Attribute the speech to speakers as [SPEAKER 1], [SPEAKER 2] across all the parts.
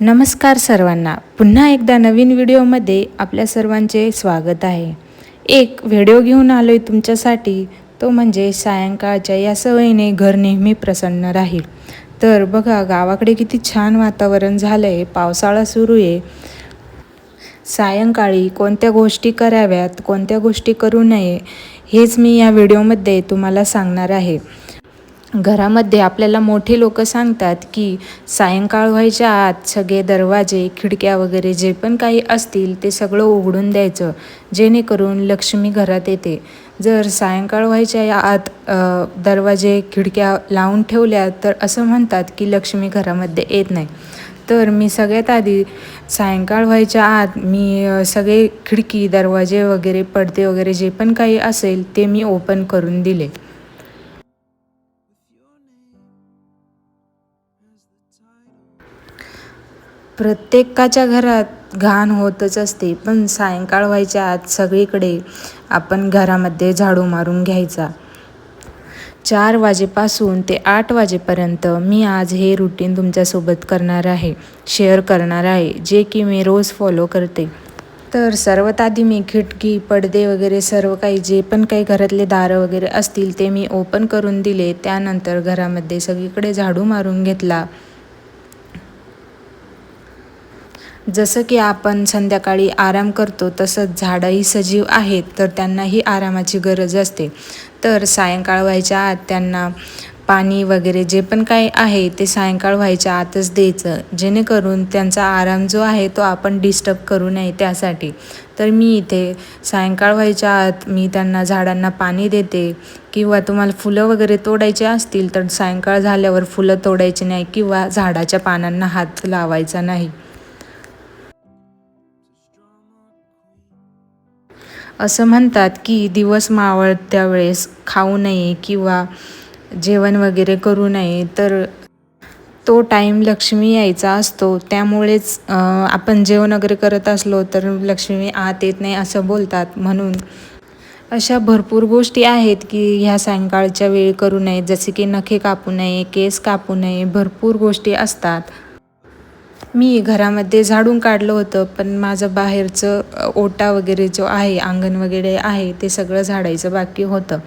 [SPEAKER 1] नमस्कार सर्वांना. पुन्हा एकदा नवीन व्हिडिओमध्ये आपल्या सर्वांचे स्वागत आहे. एक व्हिडिओ घेऊन आलो आहे तुमच्यासाठी. तो म्हणजे सायंकाळच्या या सवयीने घर नेहमी प्रसन्न राहील. तर बघा गावाकडे किती छान वातावरण झालं आहे पावसाळा सुरू आहे. सायंकाळी कोणत्या गोष्टी कराव्यात कोणत्या गोष्टी करू नये हेच मी या व्हिडिओमध्ये तुम्हाला सांगणार आहे. घरामध्ये आपल्याला मोठे लोक सांगतात की सायंकाळ व्हायच्या आत सगळे दरवाजे खिडक्या वगैरे जे पण काही असतील ते सगळं उघडून द्यायचं जेणेकरून लक्ष्मी घरात येते. जर सायंकाळ व्हायच्या या आत दरवाजे खिडक्या लावून ठेवल्या तर असं म्हणतात की लक्ष्मी घरामध्ये येत नाही. तर मी सगळ्यात आधी सायंकाळ व्हायच्या आत मी सगळे खिडकी दरवाजे वगैरे पडदे वगैरे जे पण काही असेल ते मी ओपन करून दिले. प्रत्येकाच्या घरात घाण होतच असते पण सायंकाळ व्हायच्या आत सगळीकडे आपण घरामध्ये झाडू मारून घ्यायचा. चार वाजेपासून ते आठ वाजेपर्यंत मी आज हे रुटीन तुमच्यासोबत करणार आहे शेअर करणार आहे जे की मी रोज फॉलो करते. तर सर्वात आधी मी खिडकी पडदे वगैरे सर्व काही जे पण काही घरातले दारं वगैरे असतील ते मी ओपन करून दिले. त्यानंतर घरामध्ये सगळीकडे झाडू मारून घेतला. जसं की आपण संध्याकाळी आराम करतो तसंच झाडंही सजीव आहेत तर त्यांनाही आरामाची गरज असते. तर सायंकाळ व्हायच्या आत त्यांना पाणी वगैरे जे पण काही आहे ते सायंकाळ व्हायच्या आतच द्यायचं. जेणेकरून त्यांचा आराम जो आहे तो आपण डिस्टर्ब करू नये त्यासाठी. तर मी इथे सायंकाळ व्हायच्या आत मी त्यांना झाडांना पाणी देते. किंवा तुम्हाला फुलं वगैरे तोडायचे असतील तर सायंकाळ झाल्यावर फुलं तोडायची नाही किंवा झाडाच्या पानांना हात लावायचा नाही. असं म्हणतात की दिवस मावळत्या वेळेस खाऊ नये किंवा जेवण वगैरे करू नये तर तो टाईम लक्ष्मी यायचा असतो. त्यामुळेच आपण जेवण वगैरे करत असलो तर लक्ष्मी आत येत नाही असं बोलतात म्हणून. अशा भरपूर गोष्टी आहेत की ह्या सायंकाळच्या वेळी करू नये जसे की नखे कापू नये केस कापू नये भरपूर गोष्टी असतात. मी घरामध्ये झाडून काढलं होतं पण माझं बाहेरचं ओटा वगैरे जो आहे अंगण वगैरे आहे ते सगळं झाडायचं बाकी होतं.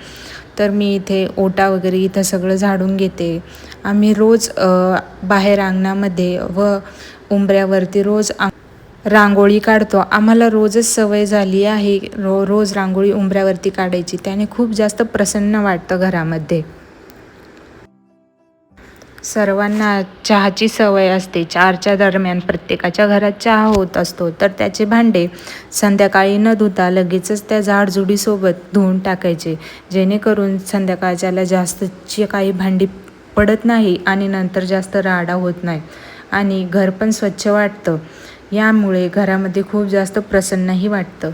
[SPEAKER 1] तर मी इथे ओटा वगैरे इथं सगळं झाडून घेते. आम्ही रोज बाहेर अंगणामध्ये व उंबऱ्यावरती रोज रांगोळी काढतो. आम्हाला रोजच सवय झाली आहे रो रोज रांगोळी उंबऱ्यावरती काढायची. त्याने खूप जास्त प्रसन्न वाटतं घरामध्ये. सर्वांना चहाची सवय असते. चारच्या दरम्यान प्रत्येकाच्या घरात चहा होत असतो. तर त्याचे भांडे संध्याकाळी न धुता लगेचच त्या झाडझुडीसोबत धुवून टाकायचे. जेणेकरून संध्याकाळच्याला जास्तची काही भांडी पडत नाही आणि नंतर जास्त राडा होत नाही आणि घर पण स्वच्छ वाटतं. यामुळे घरामध्ये खूप जास्त प्रसन्नही वाटतं.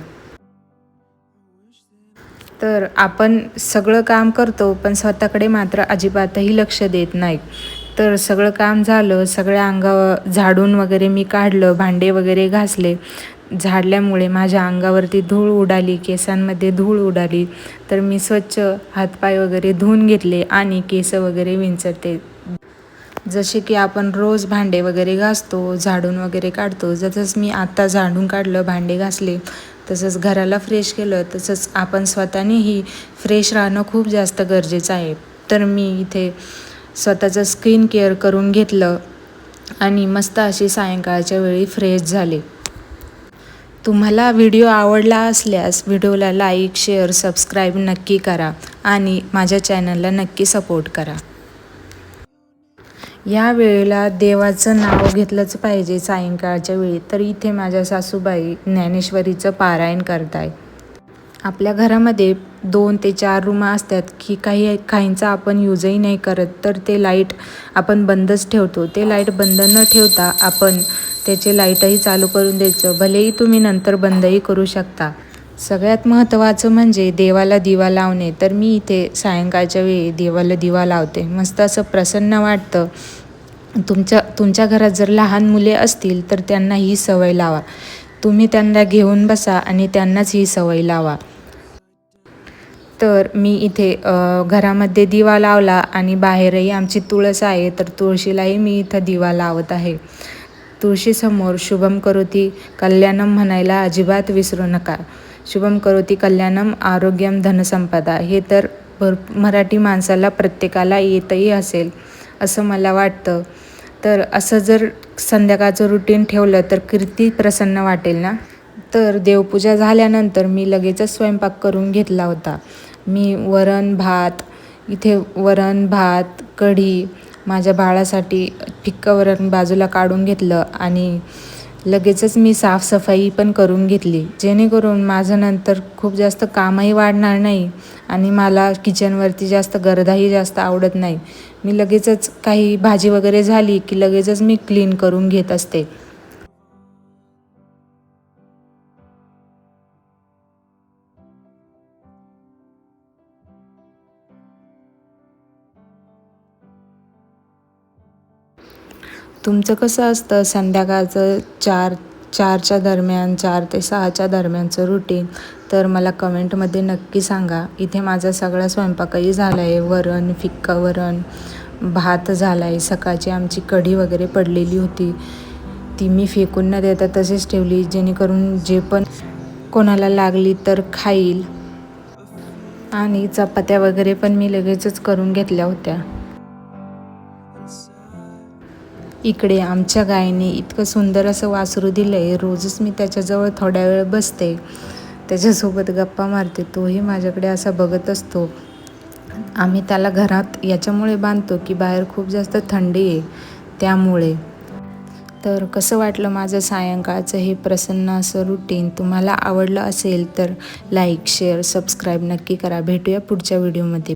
[SPEAKER 1] तर आपण सगळं काम करतो पण स्वतःकडे मात्र अजिबातही लक्ष देत नाही. तर सगळं काम झालं सगळ्या अंगावर झाडून वगैरे मी काढलं भांडे वगैरे घासले. झाडल्यामुळे माझ्या अंगावरती धूळ उडाली केसांमध्ये धूळ उडाली. तर मी स्वच्छ हातपाय वगैरे धुवून घेतले आणि केस वगैरे विंचरते. जसे की आपण रोज भांडे वगैरे घासतो झाडून वगैरे काढतो. जसंच मी आत्ता झाडून काढलं भांडे घासले तसंच घराला फ्रेश केलं तसंच आपण स्वतःनेही फ्रेश राहणं खूप जास्त गरजेचं आहे. तर मी इथे स्वतःचं स्किन केअर करून घेतलं आणि मस्त अशी सायंकाळच्या वेळी फ्रेश झाले. तुम्हाला व्हिडिओ आवडला असल्यास व्हिडिओला लाईक शेअर सबस्क्राईब नक्की करा आणि माझ्या चॅनलला नक्की सपोर्ट करा. या वेळेला देवाचं नाव घेतलंच पाहिजे सायंकाळच्या वेळी. तर इथे माझ्या सासूबाई ज्ञानेश्वरीचं पारायण करताय. आपल्या घरामध्ये दोन ते चार रूम असतात की काही काहींचा आपण यूजही नाही करत तर ते लाइट आपण बंदच ठेवतो. ते लाइट बंद न ठेवता आपण त्याचे लाईटही चालू करून द्यायचं. भलेही तुम्ही नंतर बंदही करू शकता. सगळ्यात महत्त्वाचं म्हणजे देवाला दिवा लावणे. तर मी इथे सायंकाळच्या वेळी देवाला दिवा लावते. मस्त असं प्रसन्न वाटतं. तुमच्या तुमच्या घरात जर लहान मुले असतील तर त्यांना ही सवय लावा. तुम्ही त्यांना घेऊन बसा आणि त्यांनाच ही सवय लावा. तर मी इथे घरामध्ये दिवा लावला आणि बाहेरही आमची तुळस आहे तर तुळशीलाही मी इथं दिवा लावत आहे. तुळशीसमोर शुभम करोती कल्याणम म्हणायला अजिबात विसरू नका. शुभम करोती कल्याणम आरोग्यम धनसंपदा हे तर भर मराठी माणसाला प्रत्येकाला येतही असेल असं मला वाटतं. तर असं जर संध्याकाळचं रुटीन ठेवलं तर किती प्रसन्न वाटेल ना? तर देवपूजा झाल्यानंतर मी लगेचच स्वयंपाक करून घेतला होता. मी वरण भात इथे वरण भात कढी माझ्या बाळासाठी फिक्कं वरण बाजूला काढून घेतलं आणि लगेचच मी साफसफाई पण करून घेतली. जेणेकरून माझं नंतर खूप जास्त कामही वाढणार नाही आणि मला किचनवरती जास्त गर्दाही जास्त आवडत नाही. मी लगेचच काही भाजी वगैरे झाली की लगेचच मी क्लीन करून घेत असते. तुमचं कसं असतं संध्याकाळचं चार चारच्या दरम्यान चार ते सहाच्या दरम्यानचं रुटीन तर मला कमेंटमध्ये नक्की सांगा. इथे माझा सगळा स्वयंपाकही झाला आहे वरण फिक्का वरण भात झाला आहे सकाळची आमची कढी वगैरे पडलेली होती. ती मी फेकून न देता तसेच ठेवली जेणेकरून जे पण कोणाला लागली तर खाईल. आणि चपात्या वगैरे पण मी लगेचच करून घेतल्या होत्या. इकडे आमच्या गायीने इतकं सुंदर असं वासरू दिलं आहे रोजच मी त्याच्याजवळ थोड्या वेळ बसते. त्याच्यासोबत गप्पा मारते. तोही माझ्याकडे असा बघत असतो. आम्ही त्याला घरात याच्यामुळे बांधतो की बाहेर खूप जास्त थंडी आहे त्यामुळे. तर कसं वाटलं माझं सायंकाळचं हे प्रसन्न असं रुटीन तुम्हाला आवडलं असेल तर लाईक शेअर सबस्क्राईब नक्की करा. भेटूया पुढच्या व्हिडिओमध्ये